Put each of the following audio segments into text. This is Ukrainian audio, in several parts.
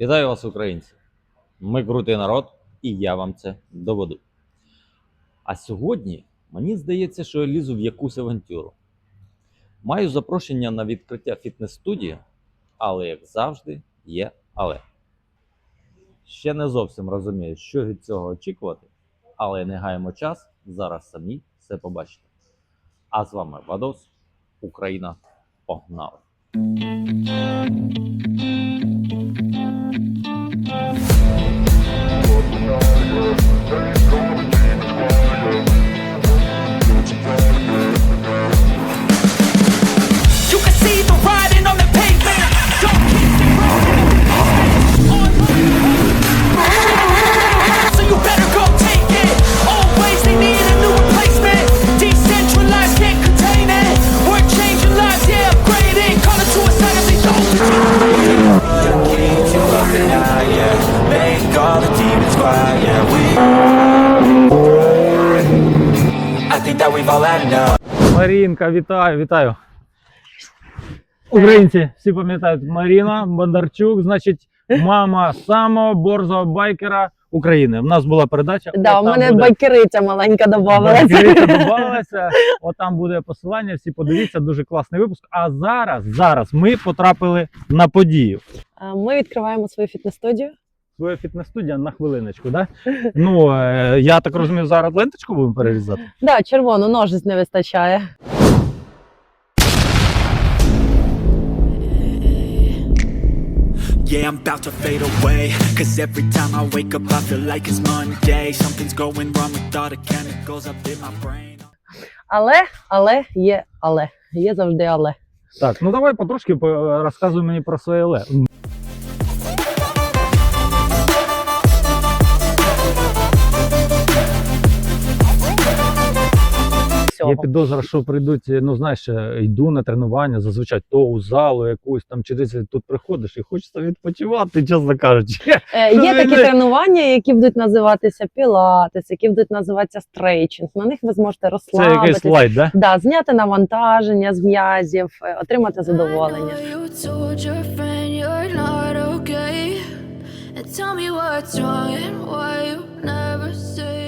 Вітаю вас, українці! Ми крутий народ, і я вам це доведу. А сьогодні мені здається, що я лізу в якусь авантюру. Маю запрошення на відкриття фітнес-студії, але, як завжди, є але. Ще не зовсім розумію, що від цього очікувати, але не гаємо час, зараз самі все побачите. А з вами Вадос, Україна, погнали! Марінка, вітаю, вітаю. Українці всі пам'ятають Маріна Бондарчук, значить, мама самого борзого байкера України. У нас була передача. Да, у мене буде- байкериця маленька Байкериця додавалася. додавалася. Отам буде посилання, всі подивіться, дуже класний випуск. А зараз, зараз ми потрапили на подію. Ми відкриваємо свою фітнес-студію. Своя фітнес-студія на хвилиночку, да? Ну, е, я так розумію, зараз ленточку будемо перерізати. Да, червону ножиць не вистачає. Yeah, I'm about to fade away. Cause every time I wake up, I feel like it's Monday. Something's going wrong with all the chemicals up in my brain. Але, але є але. Є завжди але. Так, ну давай потрошки по- розказуй мені про своє ле. Всього. Є підозра, що прийдуть, ну знаєш, е, йду на тренування, зазвичай то у залу якусь там чи десь тут приходиш і хочеться відпочивати, чесно кажучи. Е, Є такі тренування, які будуть називатися пілатес, які будуть називатися стрейчинг. На них ви зможете Це якийсь слайд, да? Да, зняти навантаження з м'язів, е, отримати задоволення. Tell me what's wrong and why you never said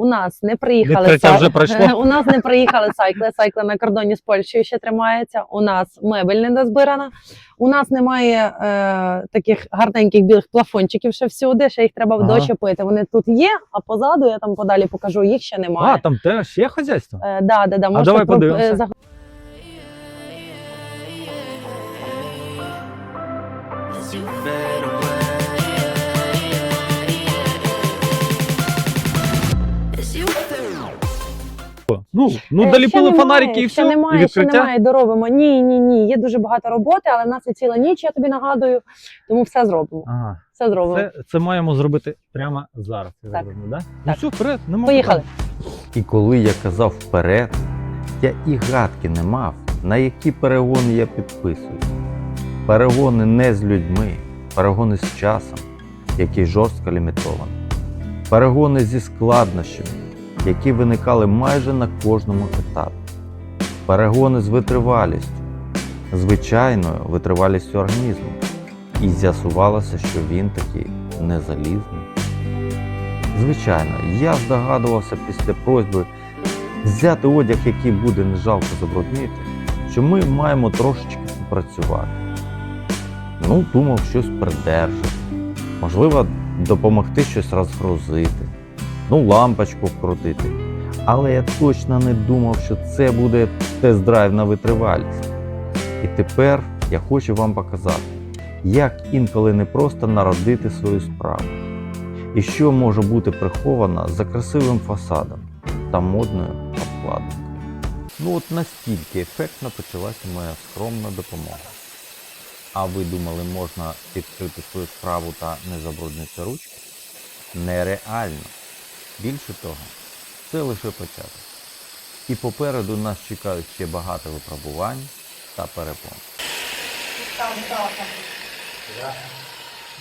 У нас не приїхали Відкриття вже пройшло? У нас не приїхали сайкли. Сайкли на кордоні з Польщею ще тримається. У нас мебель не дозбирана. У нас немає е, таких гарненьких білих плафончиків ще всюди. Ще їх треба Ага. дочепити. Вони тут є, а позаду я там подалі покажу. Їх ще немає. А, там теж є хазяйство? Е, да, да, да, можете давай про- подивимося. Ну, ну Е, доліпили немає, фонарики і ще все, немає, і ще немає, доробимо. Ні, ні, ні. Є дуже багато роботи, але в нас є ціла ніч, я тобі нагадую. Тому все зробимо. Ага, Все зробимо. це, це маємо зробити прямо зараз. Так. розумію, да? Ну все, вперед, нема Поїхали. І коли я казав вперед, я і гадки не мав, на які перегони я підписуюсь. Перегони не з людьми, перегони з часом, який жорстко лімітований. Перегони зі складнощами, які виникали майже на кожному етапі. Перегони з витривалістю, звичайною витривалістю організму. І з'ясувалося, що він такий не залізний. Звичайно, я здогадувався після просьби взяти одяг, який буде не жалко забруднити, що ми маємо трошечки попрацювати. Ну, думав щось придержати, можливо, допомогти щось розгрузити, ну, лампочку вкрутити. Але я точно не думав, що це буде тест-драйв на витривалість. І тепер я хочу вам показати, як інколи не просто народити свою справу і що може бути приховано за красивим фасадом та модною обкладинкою. Ну от настільки ефектно почалася моя скромна допомога. А ви думали, можна відкрити свою справу та не забруднити ручки? Нереально. Більше того, це лише початок. І попереду нас чекають ще багато випробувань та перепон.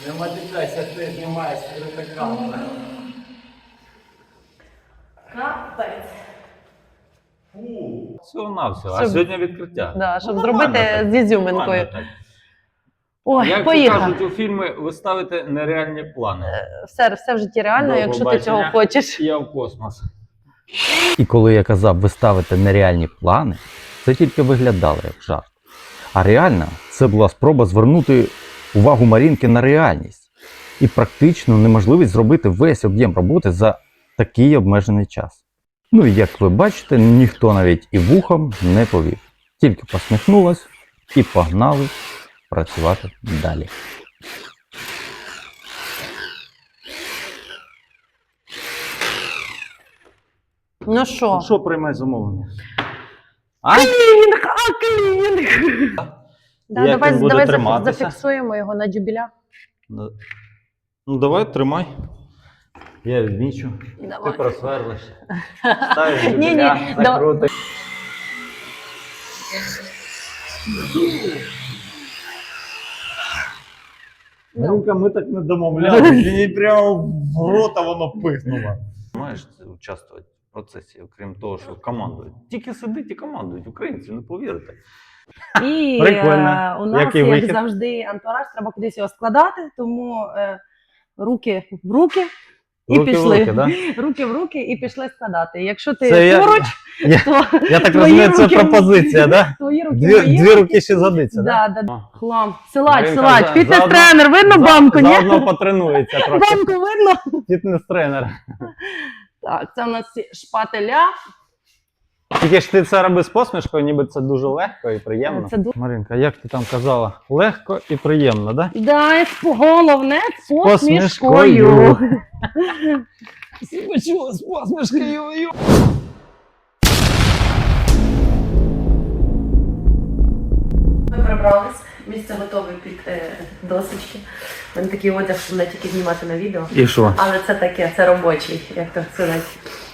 Не матюкайся, ти знімаєш критиками. Всього на все. А Щоб- сьогодні відкриття. Да, щоб Ну, зробити так. з ізюминкою. Нормально так. Ой, Як поїхали. кажуть у фільмі, ви ставите нереальні плани. Все, все в житті реально, До якщо ти цього хочеш. Я в космос. І коли я казав, ви ставите нереальні плани, це тільки виглядало як жарт. А реально, це була спроба звернути увагу Марінки на реальність і практично неможливість зробити весь об'єм роботи за такий обмежений час. Ну і як ви бачите, ніхто навіть і вухом не повів. Тільки посміхнулась і погнали працювати далі. Ну що? Що приймай замовлення? Клінінг, а клінінг. Да, Як давай він буде давай зафі- триматися? зафіксуємо його на дюбіля. Ну давай, тримай. Я відмічу. Давай. просверлиш. Ставиш Ні, ні, дюбеля, да- закрутиш. Маринка, ми так не домовлялися. Мені прямо в рота воно пихнуло. Маєш участвувати в процесі, окрім того, що командують. Тільки сидить і командують. Українці, не повірите. І Прикольно. е, у нас, Який як вихід? завжди, антураж, треба кудись його складати, тому е, руки в руки і Руки в пішли. руки, да? Руки в руки і пішли складати. Якщо ти Це поруч, я- то Я так Твої розумію, це руки пропозиція, да? твої руки Дві, мої дві руки ще задиться, да? Да, да. Хлам. Силач, Маринка силач, за- фітнес-тренер, видно За- банку, ні? Заодно потренується трохи. Банку видно? Фітнес-тренер. Так, це у нас шпателя. Тільки ж ти це робиш з посмішкою, ніби це дуже легко і приємно. Це ду- Маринка, як ти там казала? Легко і приємно, да? Да, і головне з посмішкою. Почула з посмішкою. Ми прибрались, місце готове під е, досочки. У мене такий одяг, що мене тільки знімати на відео. І що? Але це таке, це робочий, як то сказати.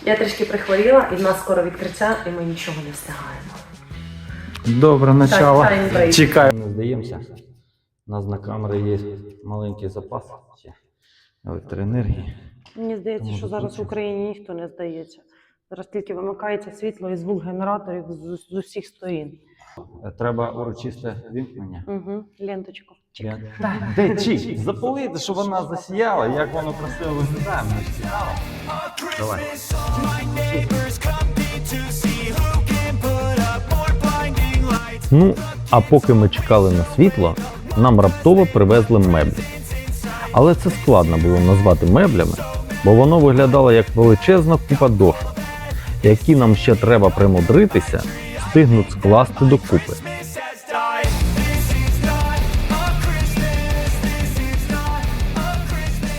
Я трішки прихворіла, і в нас скоро відкриття, і ми нічого не встигаємо. Добре начало. Чекай. Не здаємося. У нас на камері є маленький запас ще електроенергії. Мені здається, Тому що зараз в. Україні ніхто не здається. Зараз тільки вимикається світло і звук генераторів з, з усіх сторін. Треба урочисте вімкнення. Угу. Ленточку. Чик. Я- Де чик? Запалити, щоб вона засіяла, як воно красиво виглядає. Давай. Ну, а поки ми чекали на світло, нам раптово привезли меблі. Але це складно було назвати меблями, бо воно виглядало як величезна купа дошок, які нам ще треба примудритися, встигнуть скласти докупи.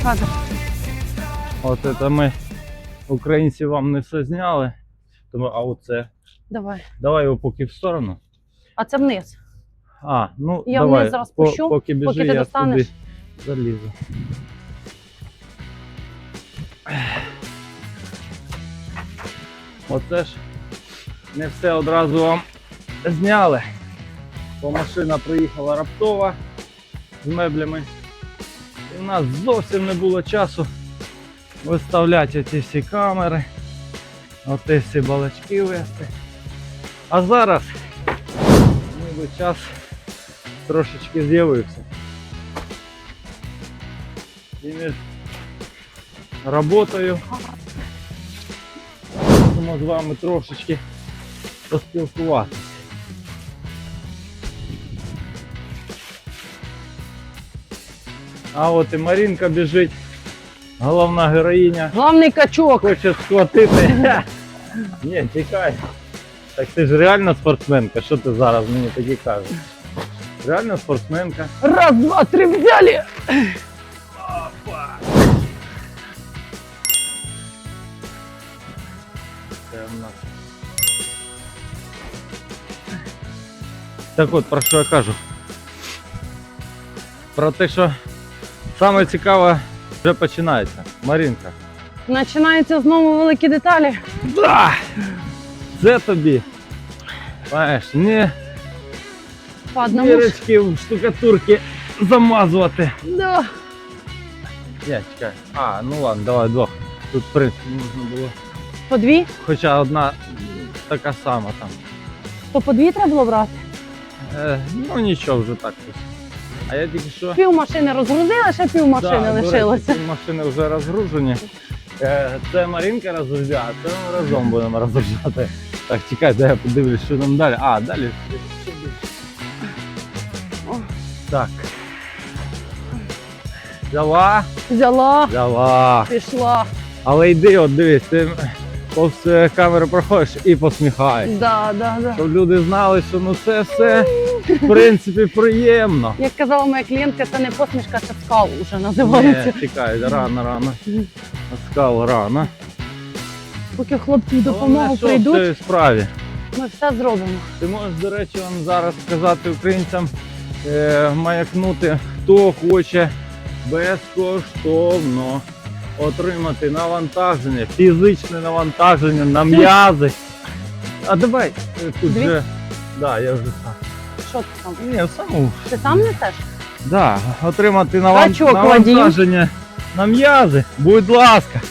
Кадр. От це ми, українці, вам не все зняли. Тому, а оце. Давай. Давай його поки в сторону. А це вниз. А, ну Я давай. вниз зараз по- пущу, поки біжи, поки ти я достанеш. туди залізу. Оце ж не все одразу вам зняли. Бо машина приїхала раптово з меблями. І в нас зовсім не було часу виставляти ці всі камери, оті всі балачки вести. А зараз ніби час трошечки з'явився. І між роботою можемо з вами трошечки поспілкуватися. А от і Марінка біжить, Головна героїня, Главний качок. хоче схватити. Ні, чекай. Так ти ж реальна спортсменка, що ти зараз мені тоді кажеш? Реальна спортсменка. Раз, два, три, взяли. Опа. Це в нас. Так от, про що я кажу? Про те, що саме цікаве вже починається. Марінка. Починаються знову великі деталі. Да! Це тобі. Знаєш, не По одному. дірочки в штукатурки замазувати. Да. Я чекай. А, ну ладно, давай двох. Тут в принципі можна було. По дві? Хоча одна така сама там. То по дві треба було брати. Е, ну нічого вже так. ось. А я тільки що. Пів машини розгрузили, ще пів машини Да, до речі, лишилося. ці машини вже розгружені. Е, Це Марінка розгружає, а це ми разом будемо розгружати. Так, чекай, дай я подивлюсь, що там далі. А, далі. ще більше. Так. Взяла, Взяла, взяла. пішла. Але йди, от дивись, ти повз е, камеру проходиш і посміхаєшся. Да, да, да. Щоб люди знали, що ну це все в принципі приємно. Як казала моя клієнтка, це не посмішка, це скал уже Ні, називається. чекай, рано, рано. Скал рано. Поки хлопці в допомогу Головне, що в прийдуть, справі. ми все зробимо. Ти можеш, до речі, вам зараз сказати українцям, е, маякнути, хто хоче безкоштовно отримати навантаження, фізичне навантаження на м'язи. А давай е, тут Дві? же. Да, я вже сам. Що ти там? Ні, сам. Ти сам несеш? Да, отримати наван... Качок навантаження на м'язи. Будь ласка,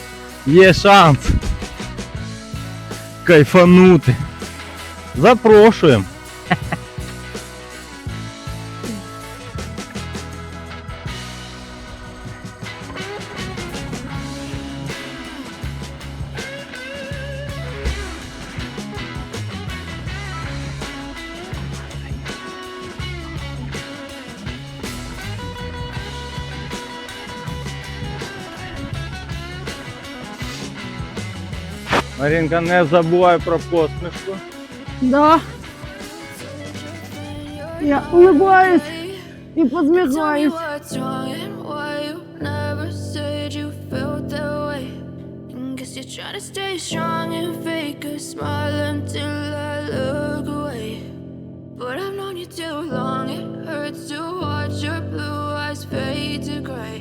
є шанс. Кайфанути. Запрошуємо. Марінка, не забувай про посмішку. Да. Я улыбаюсь і посміхаюсь. you're trying to stay strong and fake a smile until I look away. But I've known you too long, it hurts to watch your blue eyes fade to gray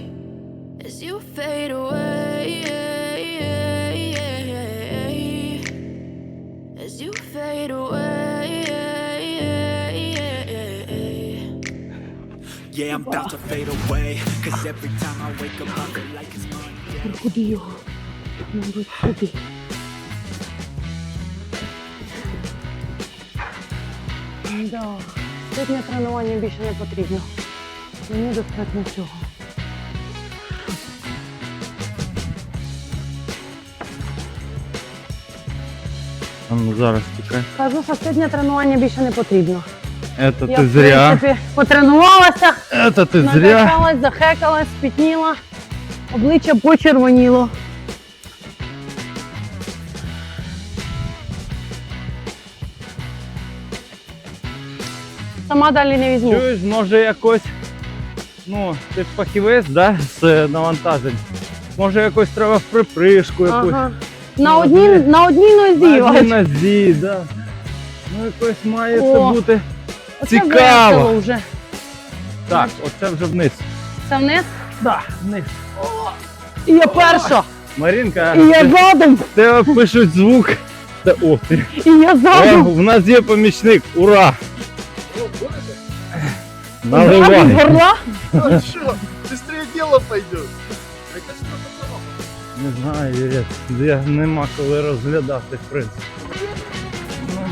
as you fade away. I'm about to fade away. Cause every time I wake up, I feel like it's Monday. Куди його? Мабуть, куди? Да. Сьогодні тренування більше не потрібно. Мені достатньо цього. А ну зараз чекай. Кажу, що сьогодні тренування більше не потрібно. Это Я, в зря. принципі, потренувалася, Это ти зря. накачалась, захекалась, спітніла, обличчя почервоніло. Сама далі не візьму. Чуєш, може якось. Ну, ти ж фахівець, да, з е, навантажень. Може якось треба в припришку якусь. Ага. На Ну, одній, одні- на одній нозі. На Вадь. одній нозі, да. Ну якось має це О. бути. Оце цікаво. весело вже. Так, оце вже вниз. Це вниз. Да, вниз. І я перша. Марінка, І я задом. тебе пишуть звук. Та, о, ти. І я О, задом. в нас є помічник. Ура! А від Наливай. горла. Ну что, быстрее дело пойдет. Это? Не знаю, Юрець, я нема коли розглядати, в принципі.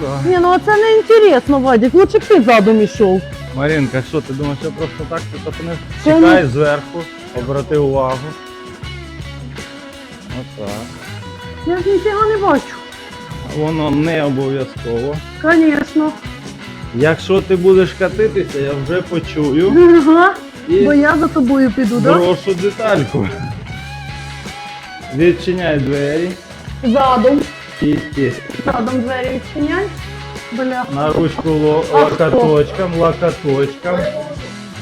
Да. Ні, ну це не інтересно, Вадик. Лучше б ти задом ішов. Марінка, що ти думаєш, я просто так ти топнеш? Та Чекай зверху, обрати увагу. Отак. Я ж ніфіга не бачу. Воно не обов'язково. Звісно. Якщо ти будеш катитися, я вже почую Ага. і Бо я за тобою піду, так? брошу детальку. Відчиняй двері Задом. і ті. Задом двері відчиняй. Бля. На ручку ло- А локоточком, локоточком,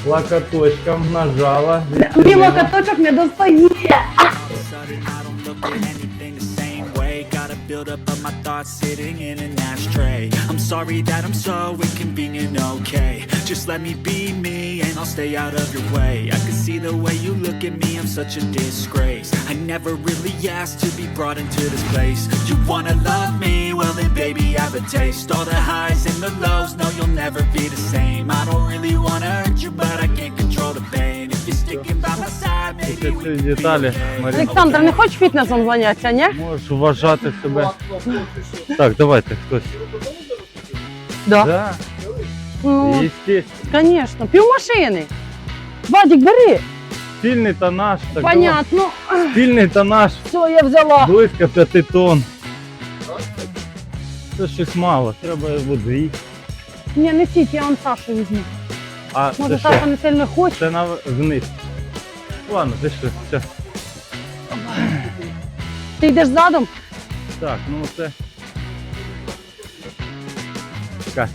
локоточком нажала. Мій відчинила. локоточок не достає. All of a sudden, I don't look at anything the same way. Got a buildup of my thoughts sitting in an ashtray. I'm sorry that I'm so inconvenient, okay? Just let me be me and I'll stay out of your way. I can see the way you look at me, I'm such a disgrace. I never really asked to be brought into this place. You wanna love me? Well, then, baby, have a taste. All the highs and the lows, no, you'll never be the same. I don't really wanna hurt you, but I can't control the pain. If you're sticking by my side, maybe Ці we всі деталі, Марінка. Олександр, не хочеш фітнесом зайнятися, ні? Можеш вважати себе. Так, давайте хтось. Да. Да, Ну, естественно. звісно. Пів машини. Вадик, бери! Спільний тонаж, так Понятно. спільний тонаж Все, я взяла. близько 5 тонн. Це щось мало, треба його дві. Ні, несіть, я вам Сашу візьму. А Може, це що? Саша не сильно хоче. Це на вниз. Ладно, ти що, все. Ти йдеш задом? Так, ну це. Чекай.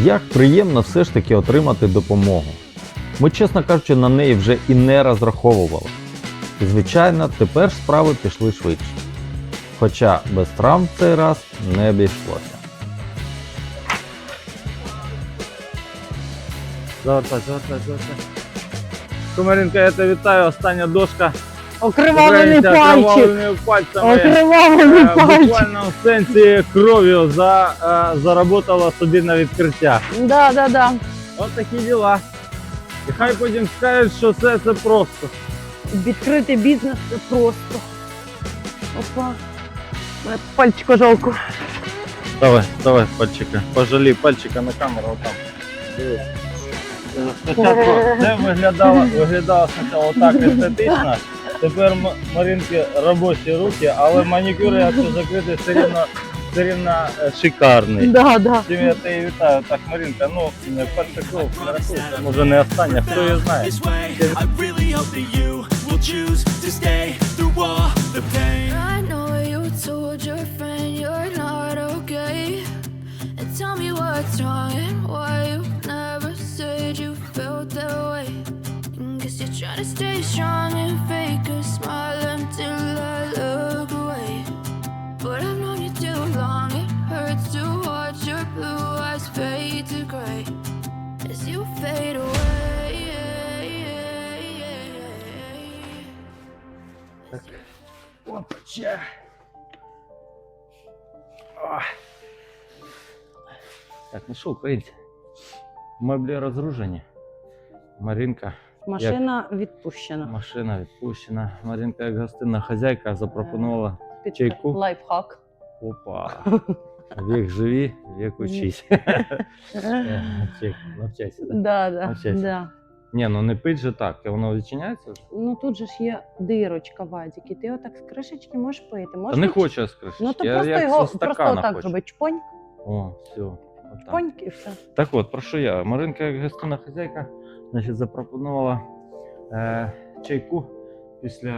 Як приємно все ж таки отримати допомогу. Ми, чесно кажучи, на неї вже і не розраховували. І, звичайно, тепер справи пішли швидше. Хоча без травм в цей раз не обійшлося. Завертай, завертай, завертай. Комаринка, я тебе вітаю, остання дошка. Окривавлений пальчик. окровавленими пальцями. Окривавлений Е, пальчик. Буквально в сенсі кров'ю за, е, заработала собі на відкриття. Да, да, да. От такі діла. І хай потім скажуть, що все це просто. Відкрити бізнес це просто. Опа. Мене Пальчика жалко. Давай, давай пальчика. Пожалій пальчика на камеру отам. Дивись. Е, Спочатку це виглядало, виглядало спочатку отак естетично. Тепер Маринки робочі руки, але манікюр, якщо закрити, все рівно, все рівно е, шикарний. Да, да. Чим я тебе вітаю. Так, Маринка, ну, перша кров, не рахується, може не остання, хто її знає. this way. I really guess you're trying to stay strong and fake a smile until I look away. But I've known you too long, it hurts to watch your blue eyes fade to gray as you fade away. Опача. Ах. Так, ну що, українці? Меблі розгружені. Маринка, Машина відпущена. машина відпущена. Маринка, як гостинна хазяйка, запропонувала Під чайку? лайфхак. опа. Вік живі, вік учись. Навчайся, так? Да, да, Навчайся. да. Ні, ну не пить же так, воно відчиняється вже? Ну тут же ж є дирочка, Вадик, і ти отак з кришечки можеш пити. Та не хочу я з кришечки. Ну то я, просто як його просто отак хочу. зроби. Чпоньк, О, все. Чпоньк і все. Так от, про що я? Маринка, як гостинна хазяйка, значить, запропонувала е, чайку після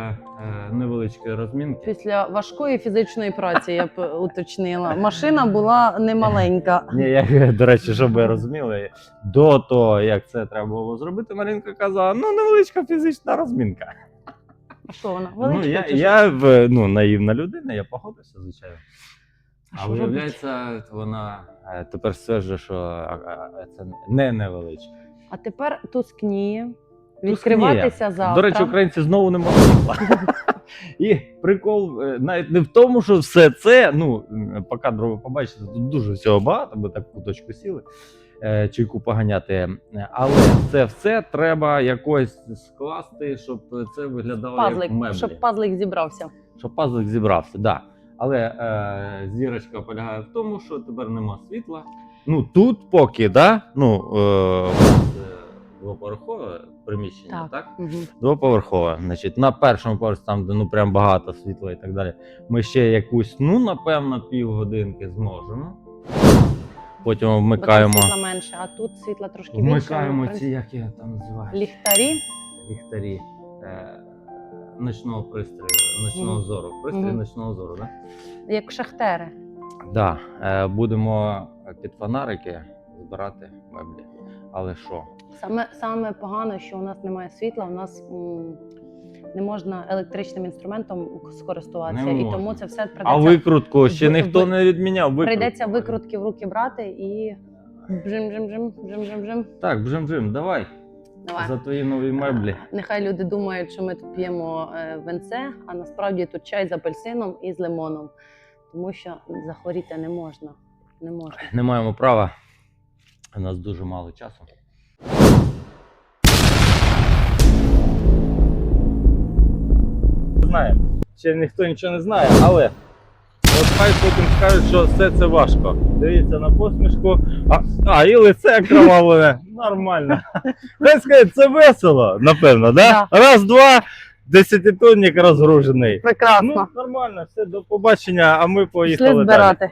е, невеличкої розмінки. Після важкої фізичної праці я б уточнила. Машина була немаленька. Ні, я, до речі, щоб ви розуміли, до того, як це треба було зробити, Маринка казала, ну невеличка фізична розмінка. А що вона? ну, я, чи я в- ну, наївна людина, я погодився, звичайно. А А робить? виявляється, вона е, тепер стверджує, що а, а, це не невеличка. А тепер тускніє. Відкриватися завтра. До речі, українці знову не можуть. І прикол е, навіть не в тому, що все це, ну, м, по кадру ви побачите, тут дуже всього багато, ми так куточку сіли, е, чайку поганяти. Е, Але це все треба якось скласти, щоб це виглядало Пазлик, як меблі. щоб пазлик зібрався. Щоб пазлик зібрався, так. Да. Але е, зірочка полягає в тому, що тепер нема світла. Ну тут поки, да? ну, е, е, двоповерхове приміщення, так? Угу. Двоповерхова. Значить, на першому поверсі, там, де ну прям багато світла і так далі. Ми ще якусь, ну, напевно, півгодинки зможемо. Потім вмикаємо, світла менше, а тут світла трошки більше. вмикаємо ці, як я там називаю, ліхтарі. ліхтарі е, ночного пристрою, ночного Мгм. зору. Пристрій Мгм. ночного зору, так? Як шахтери. Да, е, будемо під фонарики збирати меблі. Але що? Саме, саме погано, що у нас немає світла, у нас м, не можна електричним інструментом скористуватися. Не І можна. тому це все А викрутку ще ви- ніхто ви- не відміняв. Викрутку. прийдеться викрутки в руки брати і бжим-бжим-бжим, бжим-бжим-бжим. Так, бжим-бжим, давай. Давай. За твої нові меблі. Нехай люди думають, що ми тут п'ємо е, венце, а насправді тут чай з апельсином і з лимоном. Тому що захворіти не можна. Не можна. Не маємо права. У нас дуже мало часу. Знаємо. Ще ніхто нічого не знає, але От хай потім скажуть, що все це важко. Дивіться на посмішку. А, а і лице кровавлене. Нормально. Хай скажуть, це весело, напевно, да? Раз, два, десятитонник розгружений. Прекрасно. Ну, нормально, все, до побачення, а ми поїхали далі. збирати.